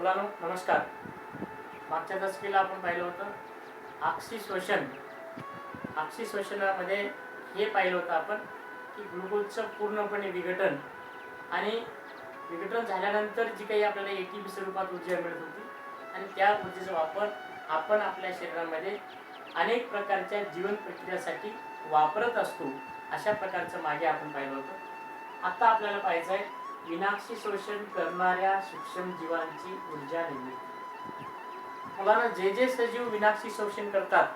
मुलांनो नमस्कार. मागच्या दशकीला आपण पाहिलं होतं आक्षी श्वसन आक्षी श्वसनामध्ये हे पाहिलं होतं आपण की ग्लुकोजचं पूर्णपणे विघटन आणि विघटन झाल्यानंतर जी काही आपल्याला ए टी पी स्वरूपात ऊर्जा मिळत होती आणि त्या ऊर्जेचा वापर आपण आपल्या शरीरामध्ये अनेक प्रकारच्या जीवन प्रक्रियासाठी वापरत असतो अशा प्रकारचं मागे आपण पाहिलं होतं. आता आपल्याला पाहायचं आहे विनाक्षी शोषण करणाऱ्या सूक्ष्म जीवांची ऊर्जा निर्मिती. मुलांना जे जे सजीव विनाक्षी शोषण करतात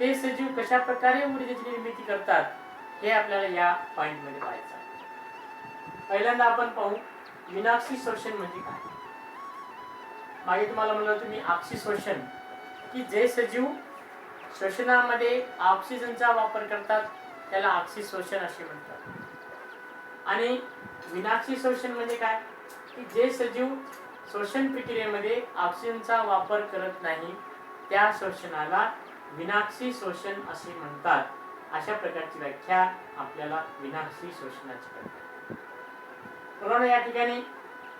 ते सजीव कशा प्रकारे ऊर्जेची निर्मिती करतात हे आपल्याला या पॉइंटमध्ये पाहायचं पहिल्यांदा आपण पाहू विनाक्षी शोषण म्हणजे काय? मागे तुम्हाला म्हणलं तुम्ही आक्षी शोषण की जे सजीव श्वसनामध्ये ऑक्सिजनचा वापर करतात त्याला आक्षी शोषण असे म्हणतात. आणि विनाक्षी शोषण म्हणजे काय? की जे सजीव शोषण प्रक्रियेमध्ये ऑक्सिजनचा वापर करत नाही त्या शोषणाला विनाक्षी शोषण असे म्हणतात. अशा प्रकारची व्याख्या आपल्याला विनाक्षी शोषणाची करते म्हणून या ठिकाणी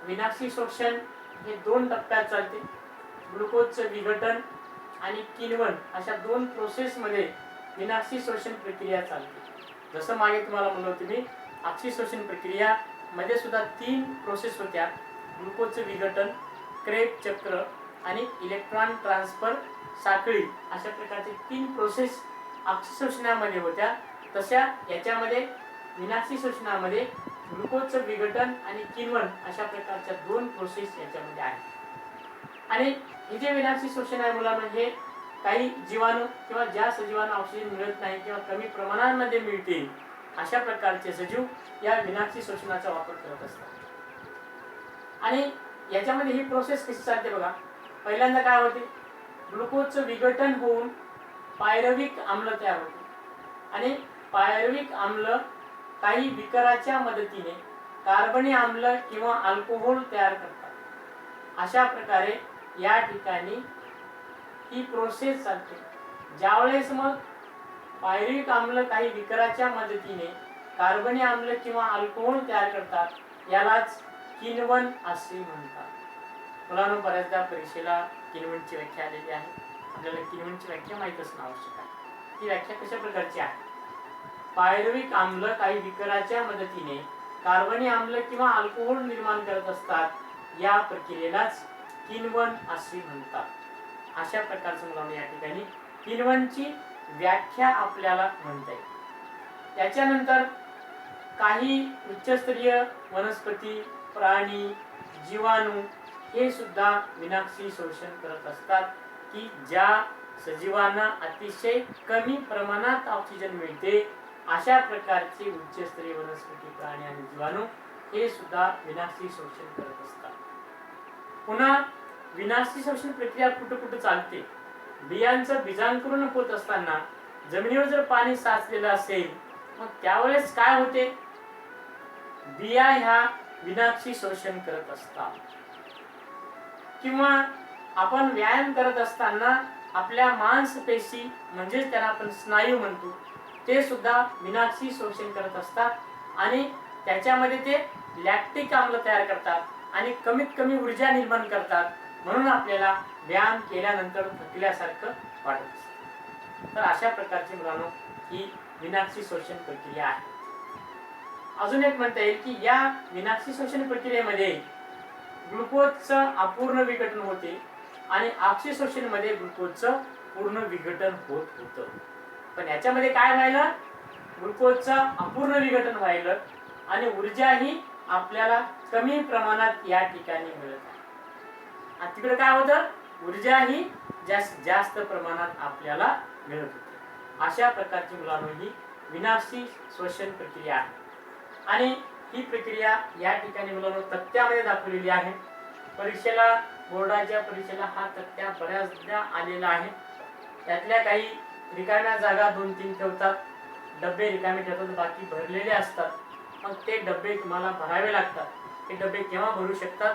विनाक्षी शोषण हे दोन टप्प्यात चालते. ग्लुकोजचं विघटन आणि किनवण अशा दोन प्रोसेसमध्ये विनाक्षी शोषण प्रक्रिया चालते. जसं मागे तुम्हाला म्हणलं होतं मी ऑक्सिशोषण शोषण प्रक्रिया मध्ये सुद्धा तीन प्रोसेस होत्या. ग्लुकोजचं विघटन क्रेप चक्र आणि इलेक्ट्रॉन ट्रान्सफर साखळी अशा प्रकारचे तीन प्रोसेस ऑक्सिशोषणामध्ये होत्या. तशा याच्यामध्ये विनाक्षी शोषणामध्ये ग्लुकोजचं विघटन आणि किनवण अशा प्रकारच्या दोन प्रोसेस याच्यामध्ये आहेत. आणि हे जे विनाक्षी शोषण आहे मुलांना हे काही जीवाणू किंवा ज्या सजीवांना ऑक्सिजन मिळत नाही किंवा कमी प्रमाणामध्ये मिळतील अशा प्रकारचे सजीव या विनाक्षी शोषणाचा वापर करत असतात. आणि याच्यामध्ये ही प्रोसेस कशी चालते बघा. पहिल्यांदा काय होते? ग्लुकोजचं विघटन होऊन पायरविक आम्ल तयार होते. आणि पायरविक आम्ल काही विकराच्या मदतीने कार्बनी आम्ल किंवा अल्कोहोल तयार करतात. अशा प्रकारे या ठिकाणी ही प्रोसेस चालते. ज्यावेळेस मग पायरिक आम्ल काही विकराच्या मदतीने कार्बनी आम्ल किंवा अल्कोहोल तयार करतात यालाच किनवन असे म्हणतात. मुलांना बऱ्याचदा परीक्षेला किनवनची व्याख्या आलेली आहे. आपल्याला किनवनची व्याख्या माहीत असणं आवश्यक आहे. ती व्याख्या कशा प्रकारची आहे? पायरविक आम्ल काही विकराच्या मदतीने कार्बनी आम्ल किंवा अल्कोहोल निर्माण करत असतात या प्रक्रियेलाच किनवन असे म्हणतात. अशा प्रकारचं मुलांना या ठिकाणी किनवनची व्याख्या आपल्याला म्हणता. येईल त्याच्यानंतर काही उच्चस्तरीय वनस्पती प्राणी जीवाणू हे सुद्धा विनाक्षी शोषण करत असतात की ज्या सजीवांना अतिशय कमी प्रमाणात ऑक्सिजन मिळते अशा प्रकारचे उच्चस्तरीय वनस्पती प्राणी आणि जीवाणू हे सुद्धा विनाशी शोषण करत असतात. पुन्हा विनाशी शोषण प्रक्रिया कुठं कुठं चालते? बियांचं बीजांकुरण होत असताना जमिनीवर जर पाणी साचलेलं असेल मग त्यावेळेस काय होते? बिया ह्या विनाक्षी शोषण करत असतात. किंवा आपण व्यायाम करत असताना आपल्या मांसपेशी म्हणजेच त्याला आपण स्नायू म्हणतो ते सुद्धा विनाक्षी शोषण करत असतात आणि त्याच्यामध्ये ते लॅक्टिक आम्ल तयार करतात आणि कमीत कमी ऊर्जा निर्माण करतात. म्हणून आपल्याला व्यायाम केल्यानंतर थकल्यासारखं वाटत असतं. तर अशा प्रकारची मुलांनो ही विनाक्षी शोषण प्रक्रिया आहे. अजून एक म्हणता येईल की या विनाक्षी शोषण प्रक्रियेमध्ये ग्लुकोजचं अपूर्ण विघटन होते आणि ऑक्सी शोषणमध्ये ग्लुकोजचं पूर्ण विघटन होत होतं. पण याच्यामध्ये काय राहिलं ग्लुकोजचं अपूर्ण विघटन राहिलं आणि ऊर्जा ही आपल्याला कमी प्रमाणात या ठिकाणी मिळत आहे. आणि तिकडे काय होतं? ऊर्जा ही जास्त जास्त प्रमाणात आपल्याला मिळत होती. अशा प्रकारची मुलांनो ही विनाशी श्वसन प्रक्रिया आहे. आणि ही प्रक्रिया या ठिकाणी मुलांनो तक्त्यामध्ये दाखवलेली आहे. परीक्षेला बोर्डाच्या परीक्षेला हा तक्त्या बऱ्याचदा आलेला आहे. त्यातल्या काही रिकाम्या जागा दोन तीन ठेवतात. डबे रिकामे ठेवतात बाकी भरलेले असतात. मग ते डबे तुम्हाला भरावे लागतात. ते डबे केव्हा भरू शकतात?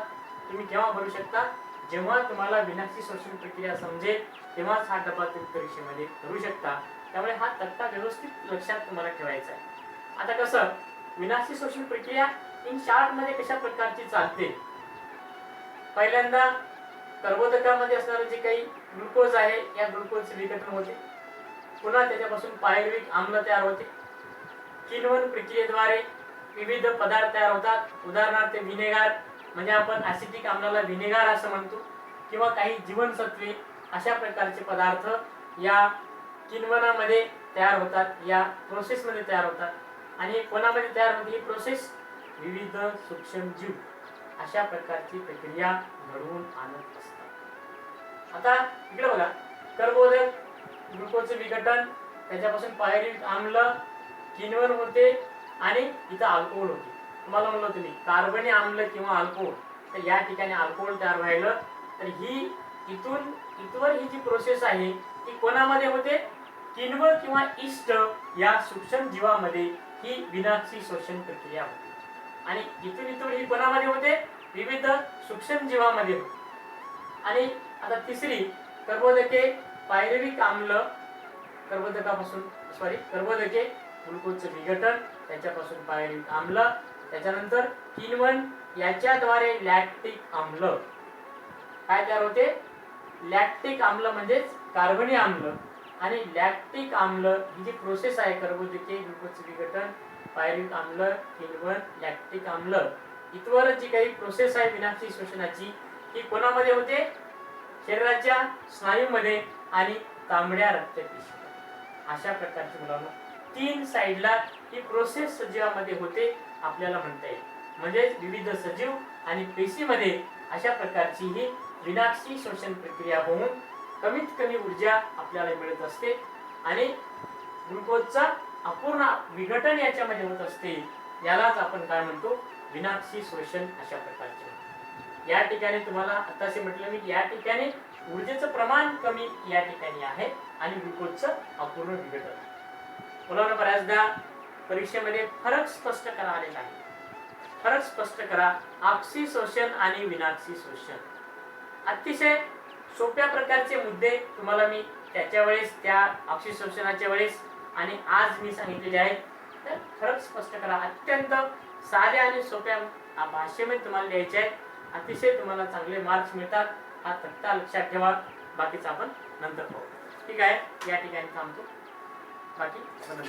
तुम्ही केव्हा भरू शकता? जेव्हा तुम्हाला विनाक्षी शोषण प्रक्रिया समजेल तेव्हाच हा डबा तुम्ही परीक्षेमध्ये करू शकता. त्यामुळे हा तक्ता व्यवस्थित लक्षात तुम्हाला ठेवायचा आहे. आता कसं? विनाशी शोषण प्रक्रिया इन शार्टमध्ये कशा प्रकारची चालते? पहिल्यांदा कर्बोदकामध्ये असणारं जे काही ग्लुकोज आहे या ग्लुकोजचे विघटन होते. पुन्हा त्याच्यापासून पायरुविक आम्ल तयार होते. किनवन प्रक्रियेद्वारे विविध पदार्थ तयार होतात. उदाहरणार्थ व्हिनेगार म्हणजे आपण ॲसिटिक आम्लाला व्हिनेगार असं म्हणतो किंवा काही जीवनसत्वे अशा प्रकारचे पदार्थ या किण्वनामध्ये तयार होतात या प्रोसेसमध्ये तयार होतात. आणि कोणामध्ये तयार होते? ही प्रोसेस विविध सूक्ष्मजीव अशा प्रकारची प्रक्रिया घडवून आणत असतात. आता इकडे बघा कर्बोदक ग्लुकोजचे विघटन त्याच्यापासून पायरिक आम्ल किनवन होते आणि इथं अल्कोहोल होते. तुम्हाला म्हणलं तुम्ही कार्बनी आम्ल किंवा अल्कोहोल. तर या ठिकाणी अल्कोहोल तयार व्हायलं. तर ही इथून इथवर ही जी प्रोसेस आहे ती कोणामध्ये होते? किण्व किंवा इष्ट या सूक्ष्म जीवामध्ये ही विनाक्षी शोषण प्रक्रिया होते. आणि इथून इथून ही कोणामध्ये होते? विविध सूक्ष्म जीवामध्ये होते. आणि आता तिसरी कर्बोदके पायरुविक आम्ल कर्बोदकापासून सॉरी कर्बोदके ग्लुकोजचं विघटन त्याच्यापासून पायरुविक आम्ल त्याच्यानंतर किनवन याच्याद्वारे लॅक्टिक आम्ल. काय तयार होते? लॅक्टिक आम्ल म्हणजेच कार्बनी आम्ल. आणि लॅक्टिक आम्ल ही जी प्रोसेस आहे कर्बोदके ग्लुकोज विघटन पायरिक आम्ल किनवन लॅक्टिक आम्ल. इथवर जी काही प्रोसेस आहे विनाक्षी शोषणाची ती कोणामध्ये होते? शरीराच्या स्नायूमध्ये आणि तांबड्या रक्तपेशी अशा प्रकारची मुलांना. तीन साईडला ही प्रोसेस सजीवामध्ये होते आपल्याला म्हणता येईल. म्हणजे विविध सजीव आणि पेशीमध्ये अशा प्रकारची ही विनाक्षी शोषण प्रक्रिया होऊन कमीत कमी ऊर्जा आपल्याला मिळत असते आणि ग्लुकोजचा अपूर्ण विघटन याच्यामध्ये होत असते. यालाच आपण काय म्हणतो? विनाक्षी शोषण अशा प्रकारचे या ठिकाणी तुम्हाला आताशी म्हटलं मी या ठिकाणी ऊर्जेचं प्रमाण कमी या ठिकाणी आहे आणि ग्लुकोजचं अपूर्ण विघटन. मुलांना बऱ्याचदा परीक्षेमध्ये फरक स्पष्ट करा आलेला आहे फरक स्पष्ट करा. आपसी शोषण आणि विनाक्षी शोषण. अतिशय सोप्या प्रकारचे मुद्दे तुम्हाला मी त्याच्या वेळेस त्या आपसी शोषणाच्या वेळेस आणि आज मी सांगितलेले आहेत. तर फरक स्पष्ट करा. अत्यंत साध्या आणि सोप्या भाषेमध्ये तुम्हाला लिहायचे आहेत. अतिशय तुम्हाला चांगले मार्क्स मिळतात. हा तक्ता लक्षात ठेवा. बाकीचं आपण नंतर पाहू. ठीक आहे? या ठिकाणी थांबतो. बाकी नंतर